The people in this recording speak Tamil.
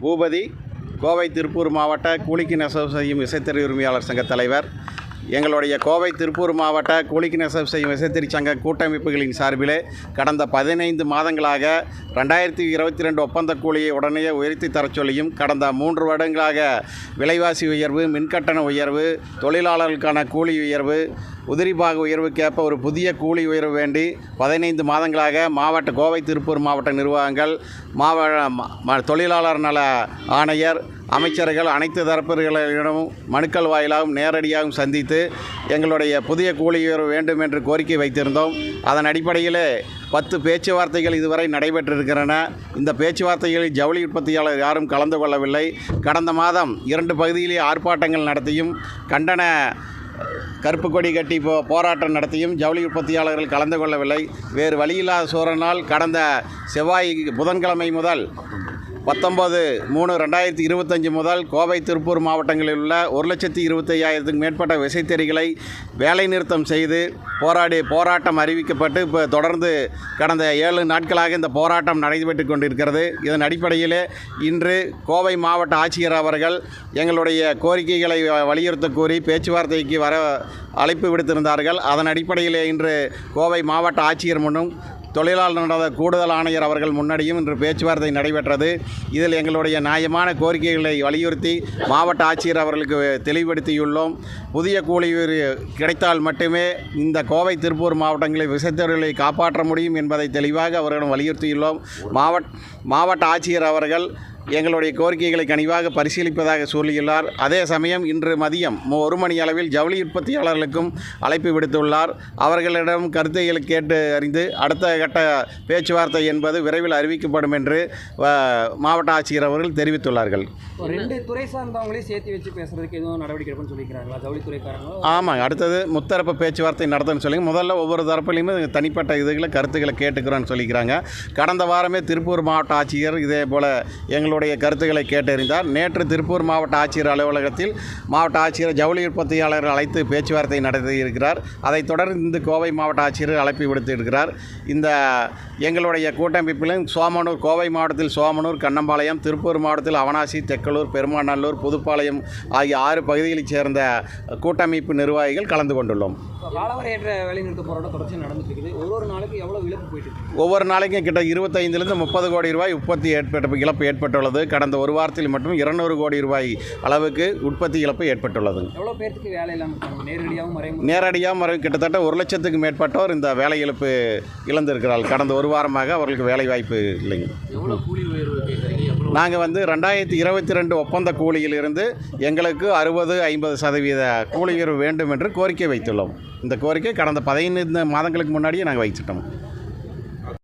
பூபதி கோவை திருப்பூர் மாவட்ட கூலிக்கு நெசவு செய்யும் விசைத்தறி உரிமையாளர் சங்க தலைவர். எங்களுடைய கோவை திருப்பூர் மாவட்ட கூலிக்கு நெசவு செய்யும் விசைத்தறி சங்க கூட்டமைப்புகளின் சார்பிலே கடந்த பதினைந்து மாதங்களாக ரெண்டாயிரத்தி இருபத்தி ரெண்டு ஒப்பந்த கூலியை உடனே உயர்த்தி தரச் சொல்லியும் கடந்த மூன்று வருடங்களாக விலைவாசி உயர்வு மின்கட்டண உயர்வு தொழிலாளர்களுக்கான கூலி உயர்வு உதிரிபாக உயர்வுக்கேற்ப ஒரு புதிய கூலி உயர்வு வேண்டி பதினைந்து மாதங்களாக மாவட்ட கோவை திருப்பூர் மாவட்ட நிர்வாகங்கள் மாவட்ட ம- தொழிலாளர் நல ஆணையர் அமைச்சர்கள் அனைத்து தரப்பினர்களிடமும் மனுக்கள் வாயிலாகவும் நேரடியாகவும் சந்தித்து எங்களுடைய புதிய கூலி உயர்வு வேண்டும் என்று கோரிக்கை வைத்திருந்தோம். அதன் அடிப்படையில் பத்து பேச்சுவார்த்தைகள் இதுவரை நடைபெற்றிருக்கின்றன. இந்த பேச்சுவார்த்தைகளில் ஜவுளி உற்பத்தியாளர் யாரும் கலந்து கொள்ளவில்லை. கடந்த மாதம் இரண்டு பகுதியிலே ஆர்ப்பாட்டங்கள் நடத்தியும் கண்டன கருப்பு கொடி கட்டி போ போராட்டம் நடத்தியும் ஜவுளி உற்பத்தியாளர்கள் கலந்து கொள்ளவில்லை. வேறு வழியில்லாத சோரனால் கடந்த செவ்வாய் புதன்கிழமை முதல் பத்தொம்பது மூணு ரெண்டாயிரத்தி இருபத்தஞ்சி முதல் கோவை திருப்பூர் மாவட்டங்களில் உள்ள ஒரு லட்சத்தி இருபத்தையாயிரத்துக்கு மேற்பட்ட விசைத்தறிகளை வேலைநிறுத்தம் செய்து போராடி போராட்டம் அறிவிக்கப்பட்டு இப்போ தொடர்ந்து கடந்த ஏழு நாட்களாக இந்த போராட்டம் நடைபெற்று கொண்டிருக்கிறது. இதன் அடிப்படையிலே இன்று கோவை மாவட்ட ஆட்சியர் அவர்கள் எங்களுடைய கோரிக்கைகளை வ- வலியுறுத்த கூறி பேச்சுவார்த்தைக்கு வர அழைப்பு விடுத்திருந்தார்கள். அதன் அடிப்படையிலே இன்று கோவை மாவட்ட ஆட்சியர் முன்னும் தொழிலாளர் கூடுதல் ஆணையர் அவர்கள் முன்னடியும் இன்று பேச்சுவார்த்தை நடைபெற்றது. இதில் எங்களுடைய நியாயமான கோரிக்கைகளை வலியுறுத்தி மாவட்ட ஆட்சியர் அவர்களுக்கு தெளிவுபடுத்தியுள்ளோம். புதிய கூலி கிடைத்தால் மட்டுமே இந்த கோவை திருப்பூர் மாவட்டங்களில் விசைத்தொழிலை காப்பாற்ற முடியும் என்பதை தெளிவாக அவர்களிடம் வலியுறுத்தியுள்ளோம். மாவட்ட மாவட்ட ஆட்சியர் அவர்கள் எங்களுடைய கோரிக்கைகளை கனிவாக பரிசீலிப்பதாக சொல்லியுள்ளார். அதே சமயம் இன்று மதியம் ஒரு மணி அளவில் ஜவுளி உற்பத்தியாளர்களுக்கும் அழைப்பு விடுத்துள்ளார். அவர்களிடம் கருத்துக்களை கேட்டு அறிந்து அடுத்த கட்ட பேச்சுவார்த்தை என்பது விரைவில் அறிவிக்கப்படும் என்று மாவட்ட ஆட்சியர் அவர்கள் தெரிவித்துள்ளார்கள். ரெண்டு துறை சார்ந்தவங்களே சேர்த்து வச்சு பேசுறதுக்கு எதுவும் நடவடிக்கை எடுப்பேன்னு சொல்லிக்கிறாங்களா? ஜவுளித்துறைக்காரங்களும் ஆமாம் அடுத்தது முத்தரப்பு பேச்சுவார்த்தை நடத்தணும்னு சொல்லி முதல்ல ஒவ்வொரு தரப்புலையுமே தனிப்பட்ட இதுகளை கருத்துக்களை கேட்டுக்கிறோன்னு சொல்லிக்கிறாங்க. கடந்த வாரமே திருப்பூர் மாவட்ட ஆட்சியர் இதே போல் எங்களுடைய கருத்துக்களை கேட்டறிந்தார். நேற்று திருப்பூர் மாவட்ட ஆட்சியர் அலுவலகத்தில் மாவட்ட ஆட்சியர் ஜவுளி உற்பத்தியாளர்கள் அழைத்து பேச்சுவார்த்தை நடத்தியிருக்கிறார். அதைத் தொடர்ந்து கோவை மாவட்ட ஆட்சியர் அழைப்பு விடுத்திருக்கிறார். இந்த எங்களுடைய கூட்டமைப்பிலும் சோமனூர் கோவை மாவட்டத்தில் சோமனூர் கண்ணம்பாளையம் திருப்பூர் மாவட்டத்தில் அவனாசி தெக்கலூர் பெருமாநல்லூர் புதுப்பாளையம் ஆகிய ஆறு பகுதிகளைச் சேர்ந்த கூட்டமைப்பு நிர்வாகிகள் கலந்து கொண்டுள்ளோம். ஒவ்வொரு நாளைக்கும் கிட்ட இருபத்தைந்துலேருந்து முப்பது கோடி ரூபாய் உற்பத்தி ஏற்பட்ட இழப்பு ஏற்பட்டுள்ளது. கடந்த ஒரு வாரத்தில் மட்டும் இருநூறு கோடி ரூபாய் அளவுக்கு உற்பத்தி இழப்பு ஏற்பட்டுள்ளது. எவ்வளோ பேர்த்துக்கு வேலை இல்லாமல் நேரடியாகவும் நேரடியாக மறு கிட்டத்தட்ட ஒரு லட்சத்துக்கு மேற்பட்டோர் இந்த வேலை இழப்பு இழந்திருக்கிறார்கள். கடந்த ஒரு வாரமாக அவர்களுக்கு வேலை வாய்ப்பு இல்லைங்க எவ்வளோ கூலி உயர்வு கேட்குறீங்க எவ்வளோ நாங்கள் வந்து ரெண்டாயிரத்தி இருபத்தி ரெண்டு ஒப்பந்த கூலியிலிருந்து எங்களுக்கு அறுபது ஐம்பது சதவீத கூலி உயர்வு வேண்டும் என்று கோரிக்கை வைத்துள்ளோம். இந்த கோரிக்கை கடந்த பதினைந்து மாதங்களுக்கு முன்னாடியே நாங்கள் வைச்சிட்டோம்